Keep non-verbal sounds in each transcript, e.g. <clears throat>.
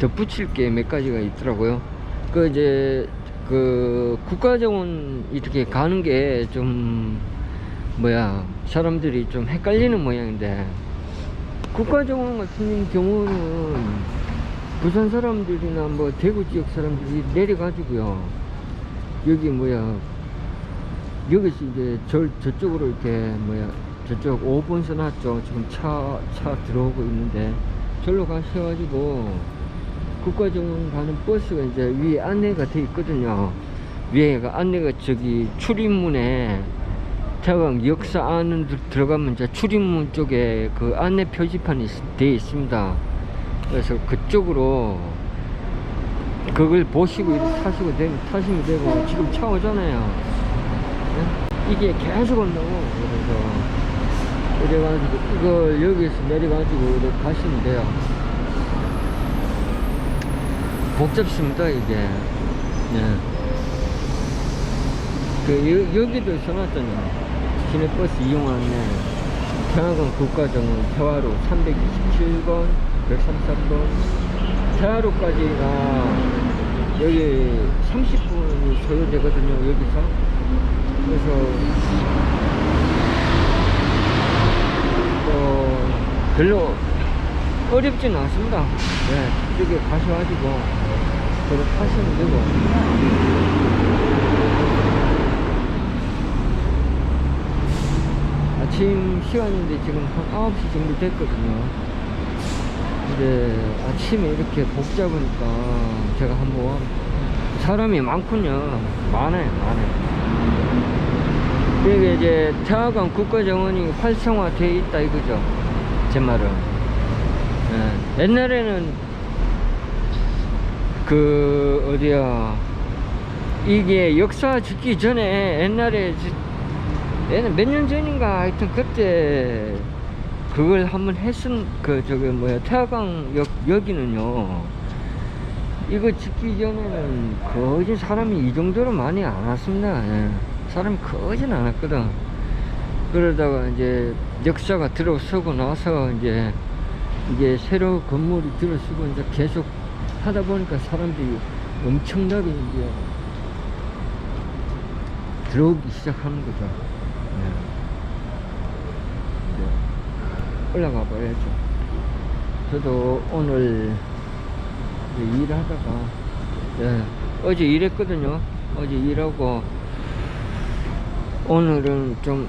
덧붙일 게 몇 가지가 있더라고요. 그 이제 그 국가정원 이렇게 가는 게 좀 뭐야 사람들이 좀 헷갈리는 모양인데 국가정원 같은 경우는 부산 사람들이나 뭐 대구 지역 사람들이 내려가지고요 여기 뭐야 여기서 이제 저, 저쪽으로 이렇게 뭐야 저쪽 5번선 왔죠 지금 차, 차 들어오고 있는데 절로 가셔가지고 국가정원 가는 버스가 이제 위에 안내가 돼 있거든요. 위에가 안내가 저기 출입문에 태강 역사 들- 들어가면 이제 출입문 쪽에 그 안내 표지판이 되어 있습니다. 그래서 그쪽으로 그걸 보시고 타시고 되면 타시면 되고 지금 차 오잖아요. 네? 이게 계속 온다고. 그래서 이래가지고 이걸 여기서 내려가지고 이렇게 가시면 돼요 복잡습니다 이게. 네. 그 여, 여기도 써놨잖아요. 시내버스 이용하는 평화관 국가정원 태화로 327번 133번. 태화로까지가 여기 30분이 소요되거든요 여기서. 그래서 어, 별로 어렵진 않습니다. 네, 이쪽에 가셔가지고 저를 타시면 되고 아침 시간인데 지금 한 9시 정도 됐거든요. 근데 아침에 이렇게 복잡하니까 제가 한번 사람이 많군요. 많아요, 많아요. 여기 이제 태화강 국가정원이 활성화되어 있다 이거죠. 제 말은. 예, 옛날에는 그 어디야? 이게 역사 짓기 전에 옛날에 얘는 몇 년 전인가? 하여튼 그때 그걸 한번 했은 그 저기 뭐야 태화강 역 여기는요. 이거 짓기 전에는 거진 사람이 이 정도로 많이 안 왔습니다. 예. 사람이 거진 안 왔거든. 그러다가 이제 역사가 들어서고 나서 이제 이게 새로 건물이 들어서고 이제 계속 하다 보니까 사람들이 엄청나게 이제 들어오기 시작하는 거죠. 네. 올라가 봐야죠. 저도 오늘 일하다가 예, 어제 일했거든요. 어제 일하고 오늘은 좀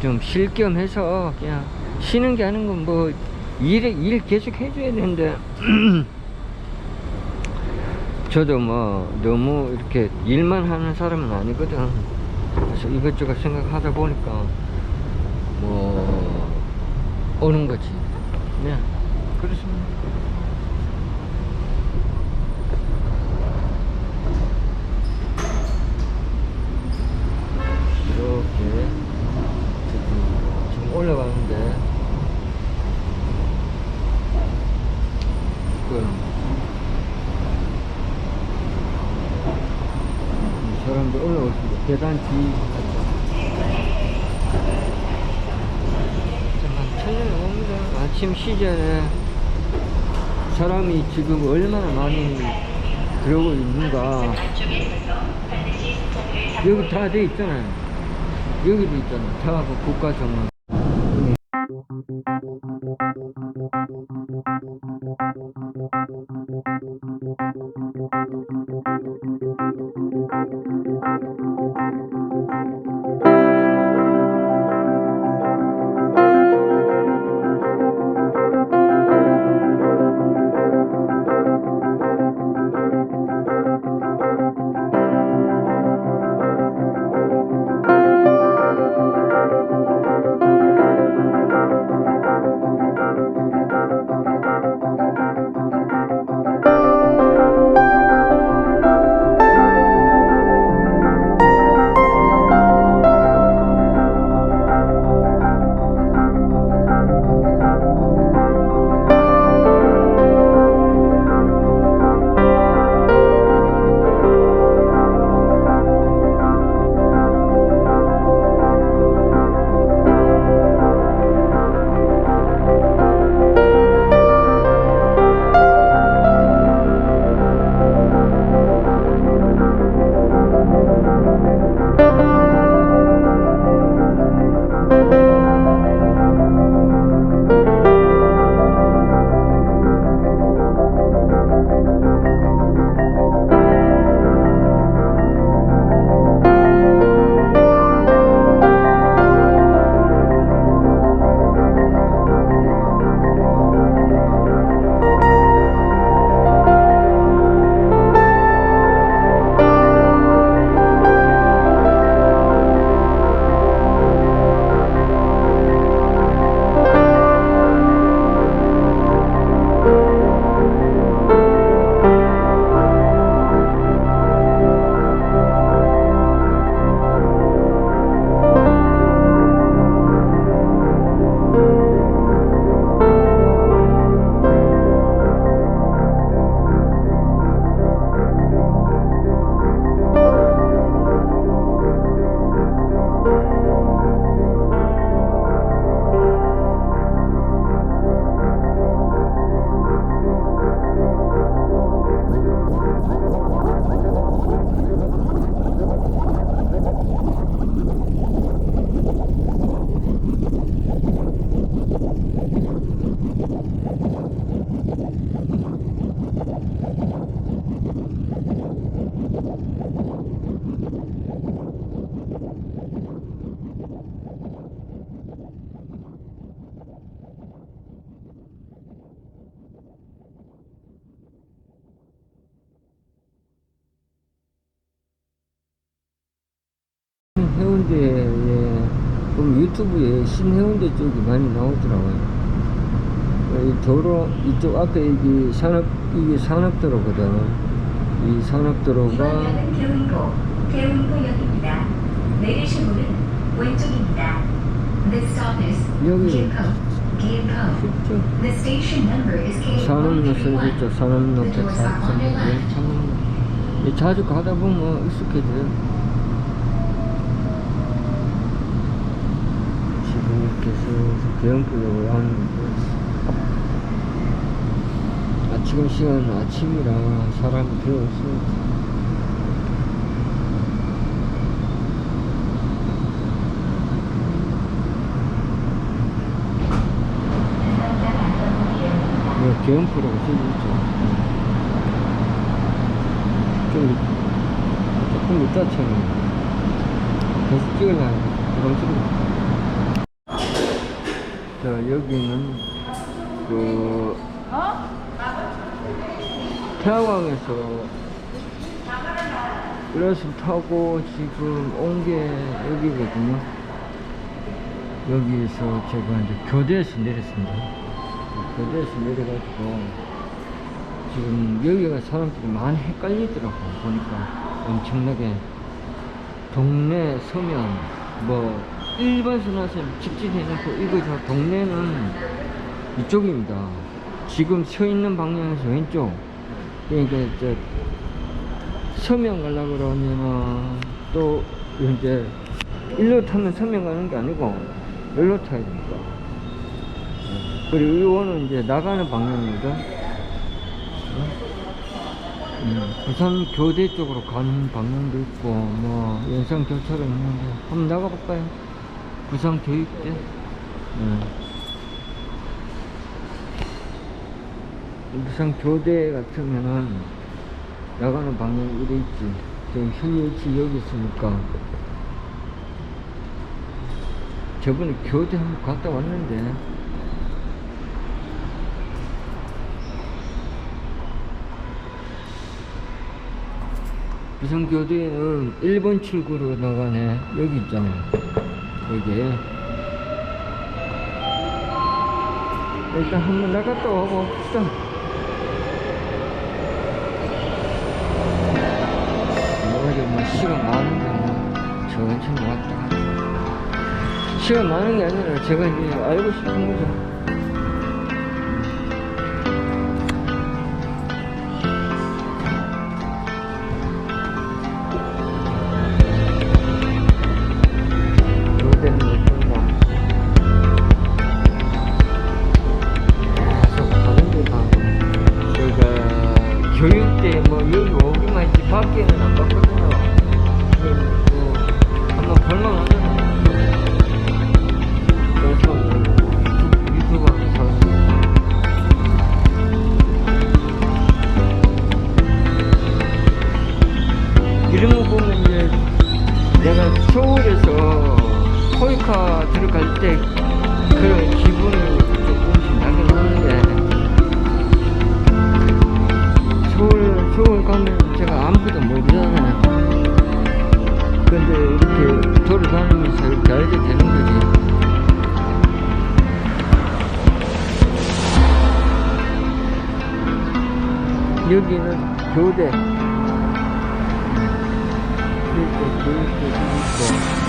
좀 쉴 겸 해서 그냥 쉬는 게 아닌 건뭐 일에 일 계속 해줘야 되는데 <clears throat> 저도 뭐 너무 이렇게 일만 하는 사람은 아니거든. 그래서 이것저것 생각하다 보니까 뭐 오는 거지. 네. 그렇습니다. 이렇게 지금 올라가는데 그 이 사람들 올라오십니다. 계단 뒤 천년넘습니다. 아침 시절에 사람이 지금 얼마나 많이 들어오고 있는가. 여기 다 돼 있잖아요. 여기도 있잖아 태화고 국가정원 신해운대 쪽이 많이 나오더라고요. 이 도로 이쪽 앞에 이게 산업 이게 산업도로거든. 이 산업도로가 이번역은 개운고, 개운고역입니다. 내리실 문은 왼쪽입니다. This stop is 여기 The station number is 산업노선 K131. 있죠. 산업로 The doors are on your 143. left. 참 자주 가다 보면 익숙해져요. 지금 이렇게 해서 대형교역을 하는데 아, 지금 시간은 아침이라 사람이 별로 없어요. 뭐 대형표라고 써있죠. 좀, 조금 이따처럼 계속 찍으려니까 부담스러워. 자, 여기는 그, 태화강에서 버스 타고 지금 온 게 여기거든요. 여기서 제가 이제 교대에서 내렸습니다. 교대에서 내려가지고 지금 여기가 사람들이 많이 헷갈리더라고 보니까 엄청나게 동네 서면 뭐 일반 선화선 직진해놓고 이거 저 동네는 이쪽입니다. 지금 서 있는 방향에서 왼쪽. 그러니까 이제 서면 가려고 그러면은 또 이제 일로 타면 서면 가는 게 아니고 여기로 타야 됩니다. 그리고 이거는 이제 나가는 방향입니다. 음, 부산 교대 쪽으로 가는 방향도 있고, 뭐, 연상 교차로 있는데, 한번 나가볼까요? 부산 교육대? 음. 부산 교대 같으면은, 나가는 방향이 이래 있지. 지금 현일치 여기 있으니까. 저번에 교대 한번 갔다 왔는데, 부산 교대는 1번 출구로 나가네. 여기 있잖아요. 여기. 일단 한번 나갔다 와봅시다. 뭐가지고 뭐 시간 많은데 뭐 천천히 왔다 갔다. 시간 많은 게 아니라 제가 이제 알고 싶은 거죠. 밖에는 안 봤거든요. 뭐 한번 볼만 하잖아요. 그래서 뭐 유튜브, 유튜브 이런 거 보면 이제 내가 서울에서 토이카 들어갈 때 그런 여기는 교대. 교육대, 교육대, 있고.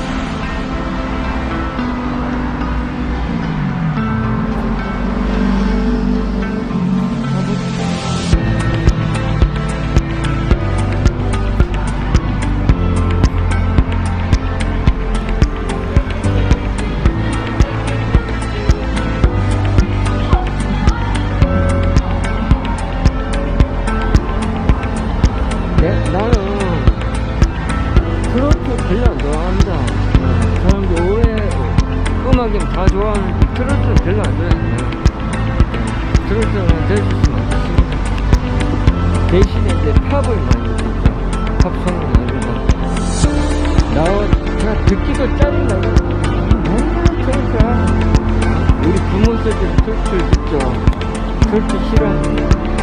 대신에 이제 팝을 많이 듣죠. 팝송을 많이 듣고. 나, 제가 듣기도 짜증나고, 맨날 틀자. 우리 부모 세대는 틀틀 듣죠. 틀틀 싫어